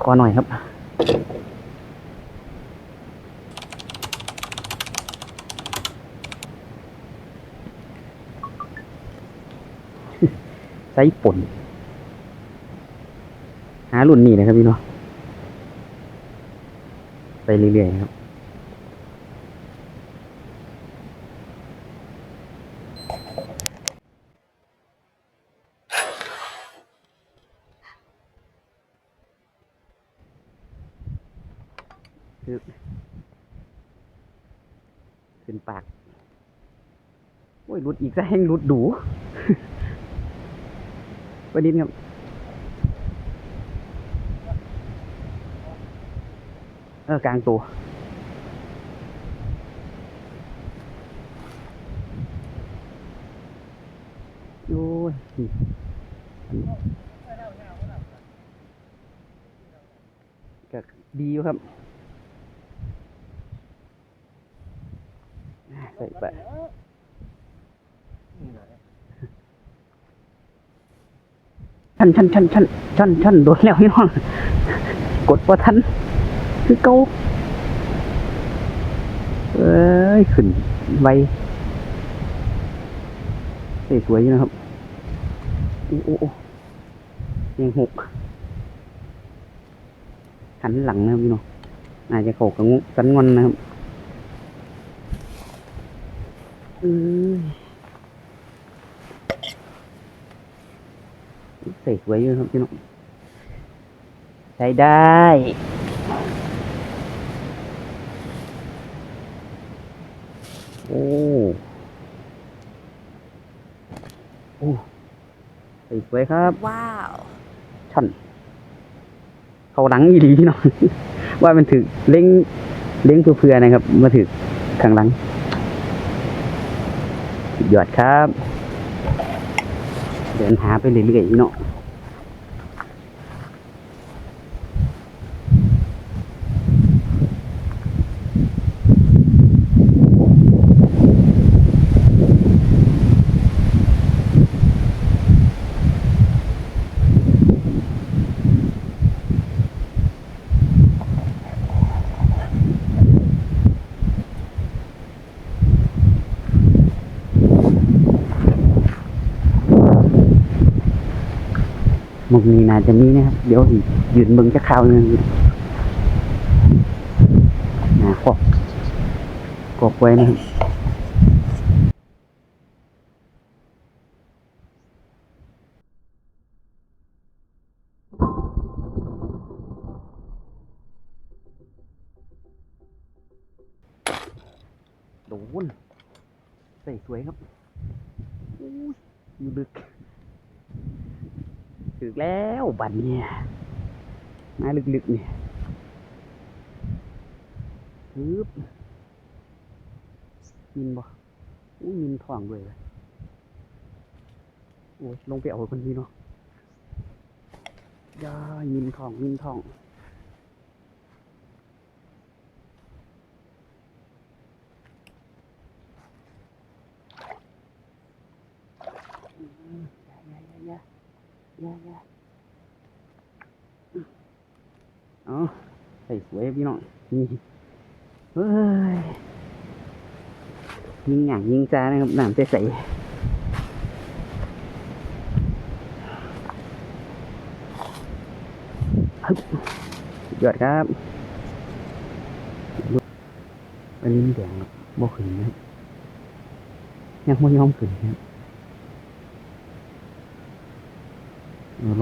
ขอหน่อยครับไซส์ป่นหารุ่นนี้นะครับพี่เนาะไปเรื่อยๆครับ ขึ้นปาก โอ้ยรุดอีกซะแห้งรุดดูประเด็นครับเออกลางตัวโอ้ยก็ดีอยู่ครับ ใส่ไปชันชันชันชันชันชันโดนแล้วพี่น้องกดว่าทัน คือเกาเอ้ย ขึ้นไวสวยอยู่นะครับ โอ้โอ้ยังหกหันหลังนะครับพี่น้องอาจจะเขากังกันงอนนะครับ เอ้ยใส่สวยอยู่ครับพี่น้องใช้ได้โอ้โอ้ใส่สวยครับ Wow. ช่อนเขาหลังอีหลีพี่น้องว่ามันถือเล้งเล้งเพื่อๆนะครับ มาถือข้างหลัง สุดยอดครับ เดินหาไปเรื่อยๆเนาะ มุกนี้น่าจะมีนะครับ เดี๋ยวสิยืนเบิ่งจะข่าวหนึงนะขอบกบไว้นะครับโดนใส่สวยครับอุ้ยอยู่ดึก ถึกแล้วบัดเนี่ยมาลึกๆเนี่ยฮึบมินบ่อู้มินทองด้วยเลยโอ้ยลงไปเอาคนนี้เนาะย่ามินทองมินทอง ยายายาใส่สวยพี่น้องนี่เฮ้ยยิงหยางยิงจ้านะครับน้ำใสๆฮึบสุดยอดครับอันนี้แดงบ่ขึ้นนะยังไม่ยอมขึ้นนะครับ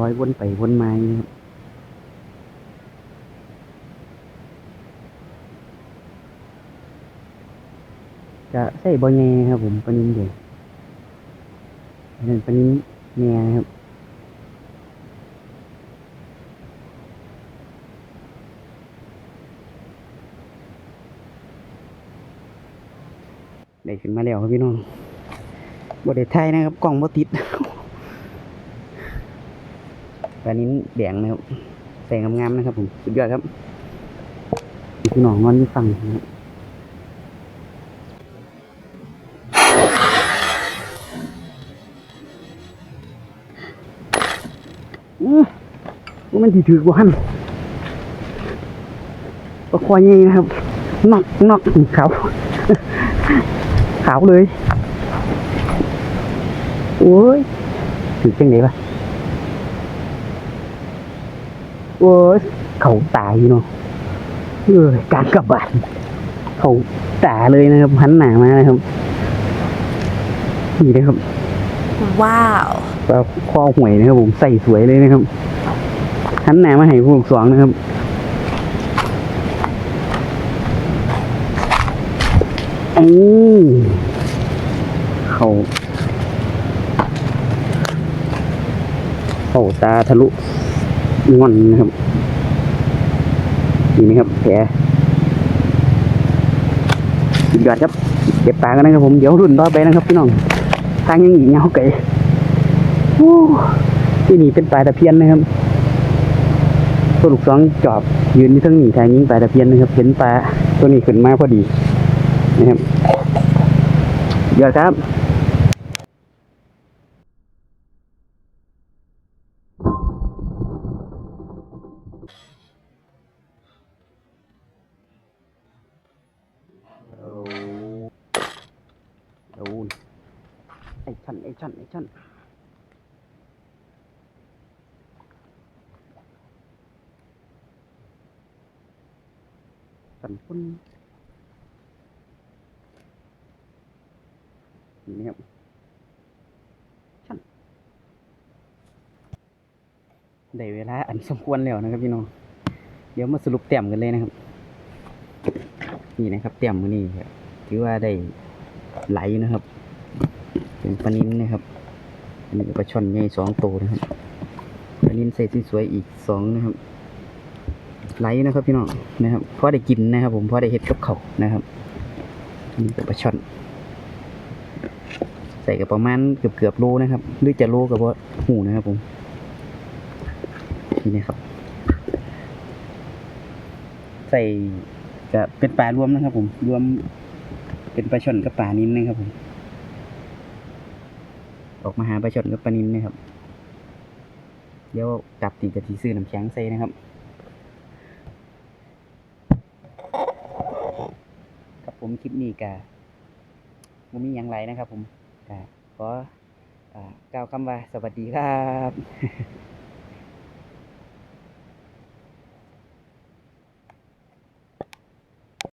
ร้อยวนไปวนมาอย่างนี้ครับจะใส่บอแงครับผมปนินเด็กเป็นปนินแงครับได้ขึ้นมาแล้วครับพี่น้องบไดไทยนะครับกล่องบ่ติด ปลานิ้นแดงนะครับใส่งามๆนะครับ ผมสุดยอดครับพี่น้องนอนอยู่ฟังนะครับอื้อว่ามันถือถือบ้านปลาคอใหญ่นะครับนอกนอกขาวขาวเลย โอ้ยถือจังไดวะ โอ้ยเขาตายเนาะเออกลางกระบาดเขาตาเลยนะครับหันหนามานะครับนี่นะครับ Wow. ปลาคอหวยนะครับผมใส่สวยเลยนะครับหันหนามาให้ผู้ปกสองนะครับอืมเขาเขาตาทะลุ งอนนะครับนี่นะครับแผลสุดยอดครับเก็บปลากันนะครับผมเดี๋ยวรุ่นต่อไปนะครับพี่น้องทางยังอีกเงาไก่ที่นี่เป็นปลาตะเพียนนะครับตัวลูกสองจอบยืนที่ทั้งหนีทางยิงปลาตะเพียนนะครับเห็นปลาตัวนี้ขึ้นมาพอดีนะครับเดี๋ยอดครับ ไอ้ชันไอ้ชันไอ้ชันสันพุ่นนี่นะครับชันได้เวลาอันสมควรแล้วนะครับพี่น้อง เดี๋ยวมาสรุปแต้มกันเลยนะครับ นี่นะครับแต้มมือนี้ครับถือว่าได้ไหลนะครับ เป็นปลานิ้นนะครับอันนี้ปลาช่อนใหญ่สองตัวนะครับปลานิ้นใส่สวยๆอีกสองนะครับไหลนะครับพี่น้องนะครับพอได้กินนะครับ ผมพอได้เห็ดกับเขานะครับอันนี่ก็ปลาช่อน ใส่กับประมาณเกือบเกือบๆโลนะครับ หรือจะโลกับว่าหูนะครับผมนี่นะครับ ใส่จะเป็นปลารวมนะครับ ผมรวมเป็นปลาช่อนกับปลานิ้นนะครับผม ออกมาหาปลาช่อนกับปลานินนะครับ เดี๋ยวกลับตีกับทิซื้อน้ำแข็งใส่นะครับครับผมคลิปนี้กะมันมีอย่างไรนะครับ ผมกะขอก้าวคำว่าสวัสดีครับ